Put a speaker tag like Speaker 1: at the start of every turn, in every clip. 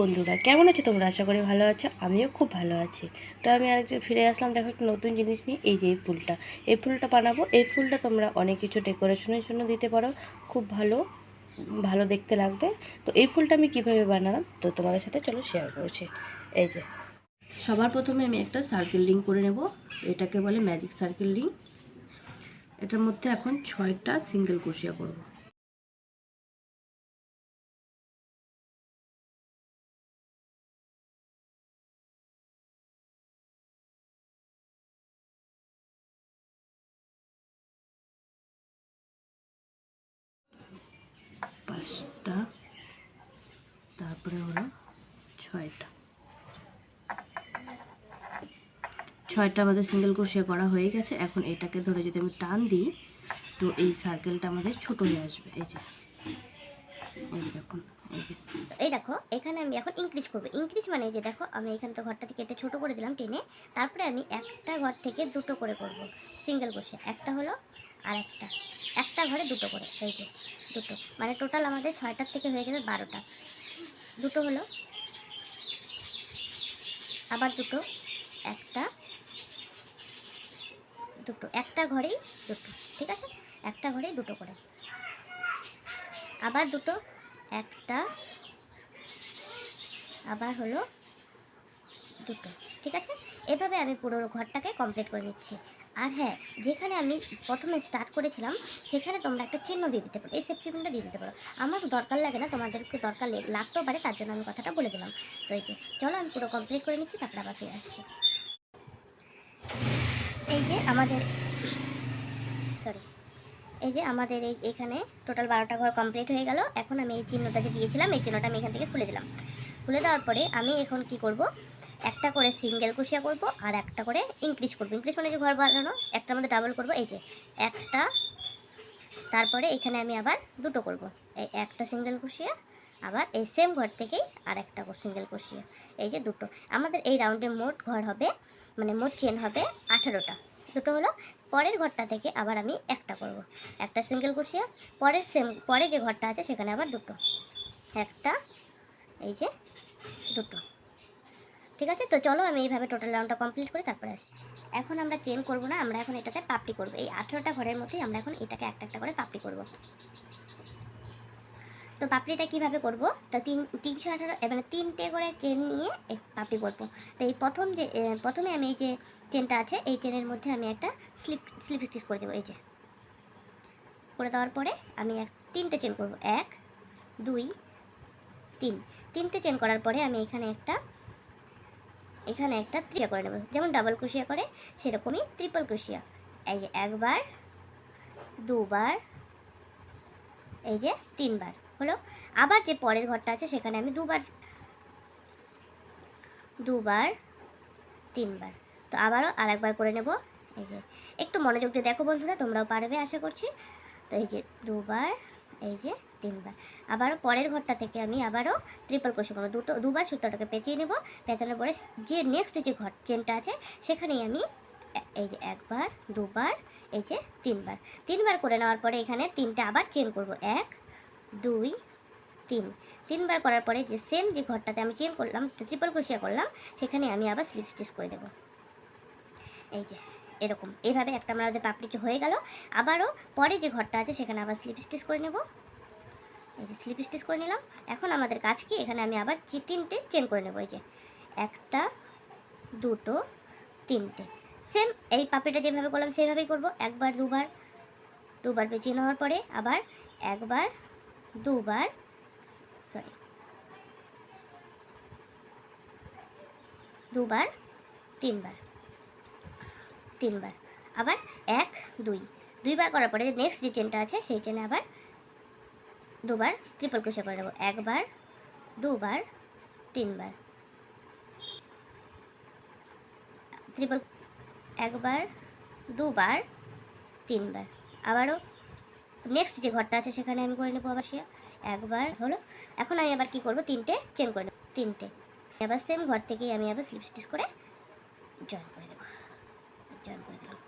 Speaker 1: বন্ধুরা, কেমন আছো তোমরা? আশা করি ভালো আছো, আমিও খুব ভালো আছি। তো আমি আরেকটা ফিরে আসলাম, দেখো একটা নতুন জিনিস নিয়ে, এই যে এই ফুলটা। এই ফুলটা বানাবো, এই ফুলটা তোমরা অনেক কিছু ডেকোরেশনের জন্য দিতে পারো, খুব ভালো ভালো দেখতে লাগবে। তো এই ফুলটা আমি কীভাবে বানালাম, তো তোমাদের সাথে চলো শেয়ার করছি। এই যে। সবার প্রথমে আমি একটা সার্কেল রিং করে নেব, এটাকে বলে ম্যাজিক সার্কেল রিং এটার মধ্যে এখন ছয়টা সিঙ্গেল কুশিয়া করব। পাঁচটা তারপরে হলো ছয়টা। ছয়টা আমাদের সিঙ্গেল ক্রোশিয়া করা হয়ে গেছে। এখন এটাকে ধরে যদি আমি টান দিই, তো এই সার্কেলটা আমাদের ছোট হয়ে আসবে। এই যে, এই দেখুন, এই
Speaker 2: দেখো, এখানে আমি এখন ইনক্রিজ করব। ইনক্রিজ মানে যে দেখো, আমি এখানে তো ঘরটা কেটে ছোটো করে দিলাম টেনে। তারপরে আমি একটা ঘর থেকে দুটো করে করব সিঙ্গেল বসে একটা হলো আর একটা একটা ঘরে দুটো করে, এই যে দুটো। মানে টোটাল আমাদের ছয়টার থেকে হয়ে যাবে বারোটা। দুটো হলো, আবার দুটো, একটা দুটো। একটা ঘরেই দুটো, ঠিক আছে? একটা ঘরেই দুটো করে। আবার দুটো, একটা, আবার হলো দুটো, ঠিক আছে? এভাবে আমি পুরো ঘরটাকে কমপ্লিট করে নিচ্ছি। আর হ্যাঁ যেখানে আমি প্রথমে স্টার্ট করেছিলাম, সেখানে তোমরা একটা চিহ্ন দিয়ে দিতে পারো এই সেফ চিহ্নটা দিয়ে দিতে পারো। আমার দরকার লাগে না, তোমাদেরকে দরকার লাগতেও পারে, তার জন্য আমি কথাটা বলে দিলাম। তো এই যে, চলো আমি পুরো কমপ্লিট করে নিচ্ছি, তারপরে আবার ফিরে আসছি। এই যে আমাদের সরি এই যে আমাদের এই, এখানে টোটাল বারোটা ঘর কমপ্লিট হয়ে গেল। এখন আমি এই চিহ্নটা যে দিয়েছিলাম, এই চিহ্নটা আমি এখান থেকে খুলে দিলাম। খুলে দেওয়ার পরে আমি এখন কি করব? একটা করে সিঙ্গেল কুশিয়া করব আর একটা করে ইনক্রিজ করব। ইনক্রিজ মানে যে ঘর বানানো একটার মধ্যে ডাবল করব। এই যে একটা, তারপরে এখানে আমি আবার দুটো করব। এই একটা সিঙ্গেল কুশিয়া, আবার এই সেম ঘর থেকেই আর একটা সিঙ্গেল কুশিয়া। এই যে দুটো। আমাদের এই রাউন্ডে মোট ঘর হবে মানে মোট চেন হবে আঠারোটা। দুটো হলো, পরের ঘরটা থেকে আবার আমি একটা করব। একটা সিঙ্গেল কুশিয়া, পরের সেম পরে যে ঘরটা আছে সেখানে আবার দুটো। একটা, এই যে দুটো। ঠিক আছে? তো চলো আমি এইভাবে টোটাল রাউন্ডটা কমপ্লিট করে তারপরে আসি। এখন আমরা চেন করব না, আমরা এখন এটাতে পাপড়ি করব। এই আঠেরোটা ঘরের মধ্যেই আমরা এখন এটাকে একটা একটা করে পাপড়ি করব। তো পাপড়িটা কীভাবে করব? তো তিন, তিনশো আঠারো মানে তিনটে করে চেন নিয়ে পাপড়ি করব। তো এই প্রথম যে প্রথমে আমি এই যে চেনটা আছে, এই চেনের মধ্যে আমি একটা স্লিপ স্লিপ স্টিচ করে দেবো, এই যে। করে দেওয়ার পরে আমি এক, তিনটে চেন করব। এক, দুই, তিন। তিনটে চেন করার পরে আমি এখানে একটা এখানে একটা ত্রিয়া করে নেব। যেমন ডাবল ক্রোশিয়া করে, সেরকমই ট্রিপল ক্রোশিয়া এই যে একবার, দুবার, এই যে তিনবার। হলো? আবার যে পরের ঘরটা আছে, সেখানে আমি দুবার দুবার, তিনবার। তো আবারও আরেকবার করে নেব। এই যে, একটু মনোযোগ দিয়ে দেখো বন্ধুরা, তোমরাও পারবে আশা করছি। তো এই যে দুবার এই যে তিনবার। আবারও পরের ঘরটা থেকে আমি আবারও ট্রিপল ক্রোশে করব। দুটো দুবার সুতোটাকে পেঁচিয়ে নেব। পেঁচানোর পরে যে নেক্সট যে ঘর চেনটা আছে, সেখানেই আমি এই যে একবার, দুবার, এই যে তিনবার। তিনবার করে নেওয়ার পরে এখানে তিনটা আবার চেন করব। এক, দুই, তিন। তিনবার করার পরে যে সেম যে ঘরটাতে আমি চেন করলাম ট্রিপল ক্রোশিয়া করলাম, সেখানে আমি আবার স্লিপ স্টিচ করে দেবো। এই যে। এরকম। এইভাবে একটা আমার আমাদের পাপড়ি হয়ে গেল। আবারও পরে যে ঘরটা আছে, সেখানে আবার স্লিপ স্টিচ করে নেব। এই যে স্লিপ স্টিচ করে নিলাম। এখন আমাদের কাজ কি? এখানে আমি আবার তিনটে চেন করে নেব। এই যে একটা, দুটো, তিনটে। সেম এই পাপড়িটা যেভাবে করলাম, সেইভাবেই করব। একবার, দুবার দুবার পেঁচিয়ে নেওয়ার পরে আবার একবার, দুবার সরি দুবার, তিনবার। তিনবার। আবার এক, দুই। দুইবার করার পরে নেক্সট যে চেনটা আছে, সেই চেনে আবার দুবার ট্রিপল ক্রোশে করে নেব। একবার, দুবার, তিনবার। ট্রিপল একবার, দুবার, তিনবার। আবারও নেক্সট যে ঘরটা আছে, সেখানে আমি করে নেব আবার সে একবার হলো, এখন আমি আবার কি করব? তিনটে চেন করে নেব। তিনটে। আবার সেম ঘর থেকেই আমি আবার স্লিপ স্টিচ করে জয়েন করে জয়েন করে দিলাম।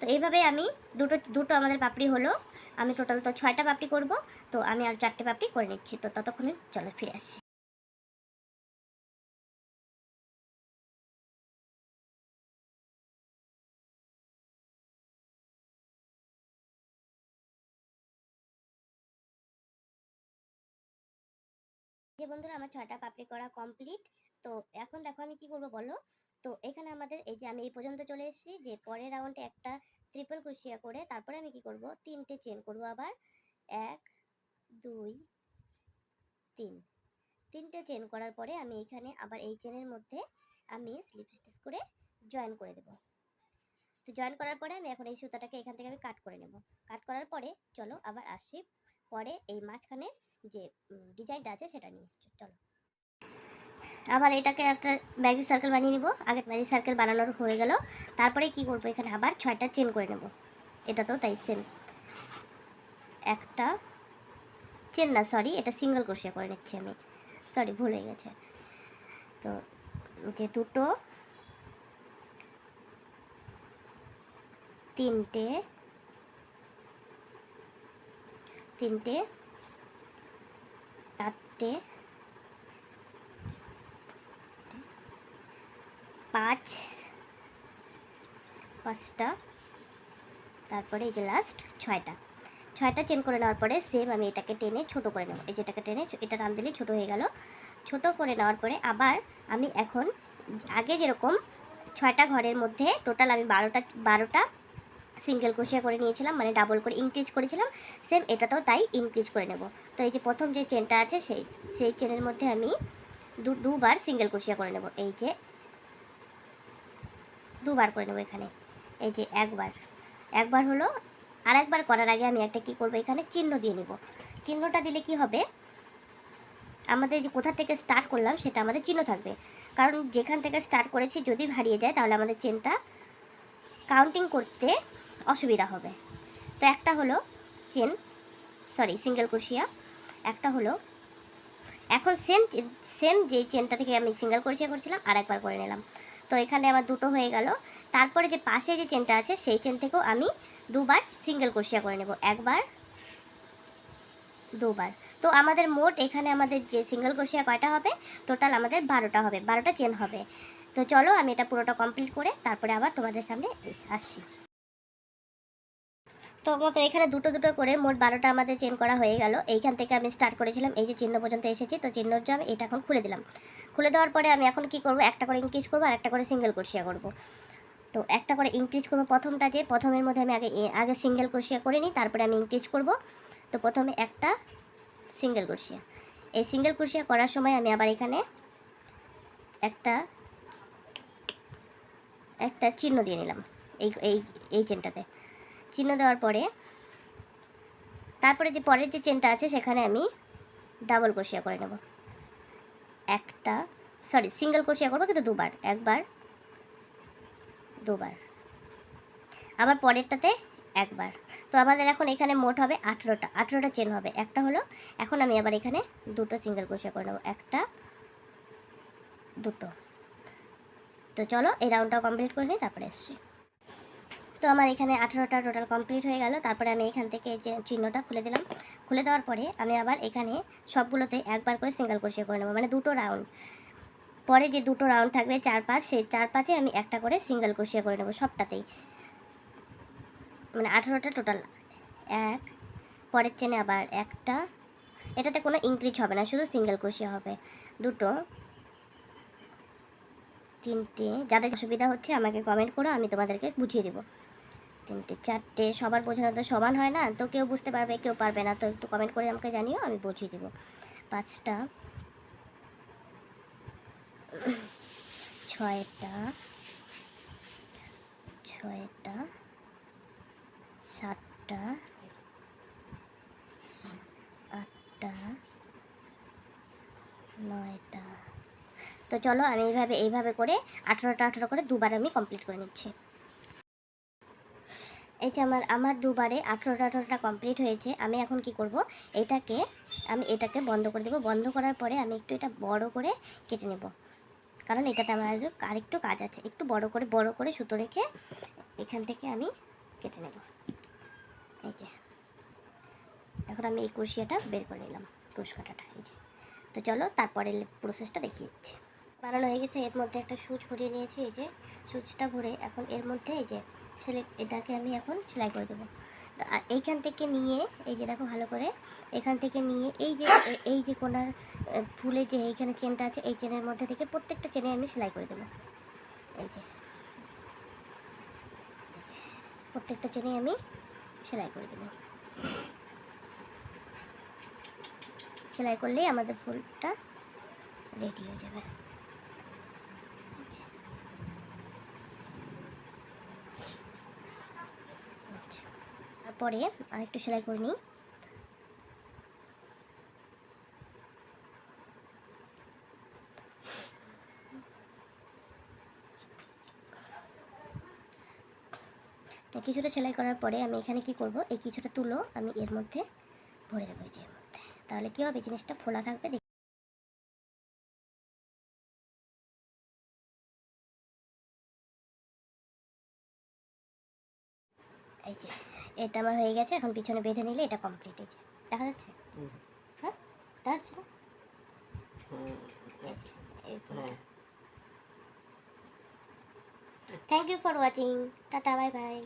Speaker 2: তো এইভাবে আমি দুটো দুটো আমাদের পাপড়ি হলো। আমি টোটাল তো ছয়টা পাপড়ি করব। তো আমি আর চারটে পাপড়ি করে নিচ্ছি। তো ততক্ষণে চলো ফিরে আসি। যে বন্ধুরা, আমার ছয়টা পাপড়ি করা কমপ্লিট তো এখন দেখো আমি কি করব বলো? তো এখানে আমাদের এই যে আমি এই পর্যন্ত চলে এসেছি যে পরের রাউন্ডে একটা ট্রিপল ক্রোশিয়া করে তারপরে আমি কি করব? তিনটে চেন করব আবার। এক, দুই, তিন। তিনটে চেন করার পরে আমি এখানে আবার এই চেনের মধ্যে আমি স্লিপ স্টিচ করে জয়েন করে দেব। তো জয়েন করার পরে আমি এখন এই সুতাটাকে এখান থেকে আমি কাট করে নেব। কাট করার পরে চলো আবার আসি পরে এই মাঝখানে যে ডিজাইনটা আছে সেটা নিয়ে। চলো। আবার এটাকে একটা ম্যাজিক সার্কেল বানিয়ে নিব। আগে ম্যাজিক সার্কেল বানানোর হয়ে গেল। তারপরে কি করব এখানে? আবার ছয়টা চেন করে নেব। এটা তো তাই সেম একটা চেন না সরি এটা সিঙ্গেল ক্রোশিয়া করে নিচ্ছি আমি। সরি ভুল হয়ে গেছে। তো যে দুটো, তিনটে তিনটে, চারটে পাঁচ, পাঁচটা, তারপরে এই যে লাস্ট ছয়টা। ছয়টা চেন করে নেওয়ার পরে সেম আমি এটাকে টেনে ছোট করে নেব। এই যেটাকে টেনে এটা টান দিলে ছোট হয়ে গেল। ছোট করে নেওয়ার পরে আবার আমি এখন আগে যেরকম ছয়টা ঘরের মধ্যে টোটাল আমি বারোটা বারোটা সিঙ্গেল ক্রোশিয়া করে নিয়েছিলাম মানে ডাবল করে ইনক্রিজ করেছিলাম সেম এটাতেও তাই ইনক্রিজ করে নেব। তো এই যে প্রথম যে চেনটা আছে সেই সেই চেনের মধ্যে আমি দু, দুবার সিঙ্গেল ক্রোশিয়া করে নেব। এই যে দুবার করে নেব এখানে। এই যে একবার। একবার হলো আর একবার করার আগে আমি একটা কি করব এখানে? চিহ্ন দিয়ে নেব। চিহ্নটা দিলে কি হবে? আমাদের যে কোথা থেকে স্টার্ট করলাম সেটা আমাদের চিহ্ন থাকবে। কারণ যেখান থেকে স্টার্ট করেছি, যদি হারিয়ে যায়, তাহলে আমাদের চেনটা কাউন্টিং করতে অসুবিধা হবে। তো একটা হলো চেন সরি সিঙ্গেল ক্রোশিয়া একটা হলো এখন সেম সেম যেই চেনটা থেকে আমি সিঙ্গেল ক্রোশিয়া করছিলাম আর একবার করে নিলাম। তো এখানে আমার দুটো হয়ে গেল। তারপরে যে পাশে যে চেনটা আছে, সেই চেন থেকেও আমি দুবার সিঙ্গেল ক্রোশিয়া করে নেব। একবার, দুবার। তো আমাদের মোট এখানে আমাদের যে সিঙ্গেল ক্রোশিয়া কয়টা হবে? টোটাল আমাদের বারোটা হবে, বারোটা চেন হবে। তো চলো আমি এটা পুরোটা কমপ্লিট করে তারপরে আবার তোমাদের সামনে আসছি। তো এখানে দুটো দুটো করে মোট বারোটা আমাদের চেন করা হয়ে গেল। এইখান থেকে আমি স্টার্ট করেছিলাম, এই যে চিহ্ন পর্যন্ত এসেছি, তো চিহ্নর যে আমি এটা এখন খুলে দিলাম। খুলে দেওয়ার পরে আমি এখন কি করব? একটা করে ইনক্রিজ করব আর একটা করে সিঙ্গেল ক্রোশিয়া করব। তো একটা করে ইনক্রিজ করব প্রথমটা যে, প্রথমের মধ্যে আমি আগে আগে সিঙ্গেল ক্রোশিয়া করে নিই, তারপরে আমি ইনক্রিজ করব। তো প্রথমে একটা সিঙ্গেল ক্রোশিয়া এই সিঙ্গেল ক্রোশিয়া করার সময় আমি আবার এখানে একটা একটা চিহ্ন দিয়ে নিলাম, এই এই এই চেনটাতে চিহ্ন দেওয়ার পরে, তারপরে যে পরের যে চেনটা আছে, সেখানে আমি ডাবল ক্রোশিয়া করে নেব। একটা সরি সিঙ্গেল ক্রোশিয়া করব কিন্তু দুবার, একবার, দুবার। আবার পরেরটাতে একবার। তো আমাদের এখন এখানে মোট হবে আঠেরোটা আঠেরোটা চেন হবে। একটা হলো, এখন আমি আবার এখানে দুটো সিঙ্গেল ক্রোশিয়া করে নেব। একটা, দুটো। তো চলো, এই রাউন্ডটা কমপ্লিট করে নিই, তারপরে এসছি। তো আমার এখানে আঠেরোটা টোটাল কমপ্লিট হয়ে গেল। তারপরে আমি এখান থেকে যে চিহ্নটা খুলে দিলাম, খুলে দেওয়ার পরে আমি আবার এখানে সবগুলোতে একবার করে সিঙ্গেল ক্রোশিয়া করে নেব মানে দুটো রাউন্ড পরে যে দুটো রাউন্ড থাকবে চার পাঁচ সেই চার পাঁচে আমি একটা করে সিঙ্গেল ক্রোশিয়া করে নেব সবটাতেই। মানে আঠেরোটা টোটাল এক, পরের চেনে আবার একটা। এটাতে কোনো ইনক্রিজ হবে না, শুধু সিঙ্গেল ক্রোশিয়া হবে। দুটো। তিনটে। যাদের অসুবিধা হচ্ছে আমাকে কমেন্ট করো, আমি তোমাদেরকে বুঝিয়ে দেবো। তিনটে, চারটে, সবার বোঝানো তো সমান হয় না, তো কেউ বুঝতে পারবে, কেউ পারবে না, তো একটু কমেন্ট করে আমাকে জানিও, আমি বুঝিয়ে দেবো। পাঁচটা। ছয়টা। ছয়টা। সাতটা। আটটা। নয়টা। তো চলো, আমি এইভাবে এইভাবে করে আঠেরোটা, আঠেরো করে দুবার আমি কমপ্লিট করে নিচ্ছি। এই যে আমার আমার দুবারে আঠেরোটা আঠেরোটা কমপ্লিট হয়েছে। আমি এখন কি করব? এটাকে, আমি এটাকে বন্ধ করে দেবো। বন্ধ করার পরে আমি একটু এটা বড় করে কেটে নেব। কারণ এটাতে আমার আরেকটু- কাজ আছে। একটু বড় করে বড় করে সুতো রেখে এখান থেকে আমি কেটে নেব। এই যে। এখন আমি এই কুশিয়াটা বের করে নিলাম কুশ কাটাটা, এই যে। তো চলো তারপরে প্রসেসটা দেখিয়ে দিচ্ছি। বানানো হয়ে গেছে। এর মধ্যে একটা সুচ ভরিয়ে নিয়েছি, এই যে। সুচটা ভরে এখন এর মধ্যে এই যে সেলাই এটাকে আমি এখন সেলাই করে দেবো। এইখান থেকে নিয়ে এই যে দেখো ভালো করে এখান থেকে নিয়ে এই যে এই যে কোনার এ, ফুলের যে এইখানে চেনটা আছে এই চেনের মধ্যে থেকে প্রত্যেকটা চেনে আমি সেলাই করে দেবো। এই যে, প্রত্যেকটা চেনে আমি সেলাই করে দেবো। সেলাই করলেই আমাদের ফুলটা রেডি হয়ে যাবে। তারপরে আরেকটু সেলাই করে নিই। কিছুটা সেলাই করার পরে আমি এখানে কি করব? এই কিছুটা তুলো আমি এর মধ্যে ভরে দেবো এর মধ্যে। তাহলে কি হবে? জিনিসটা ফোলা থাকবে এই যে। এটা আমার হয়ে গেছে এখন পিছনে বেঁধে নিলে এটা কমপ্লিট হয়েছে দেখা যাচ্ছে? হ্যাঁ? দেখা যাচ্ছে thank you for watching tata bye bye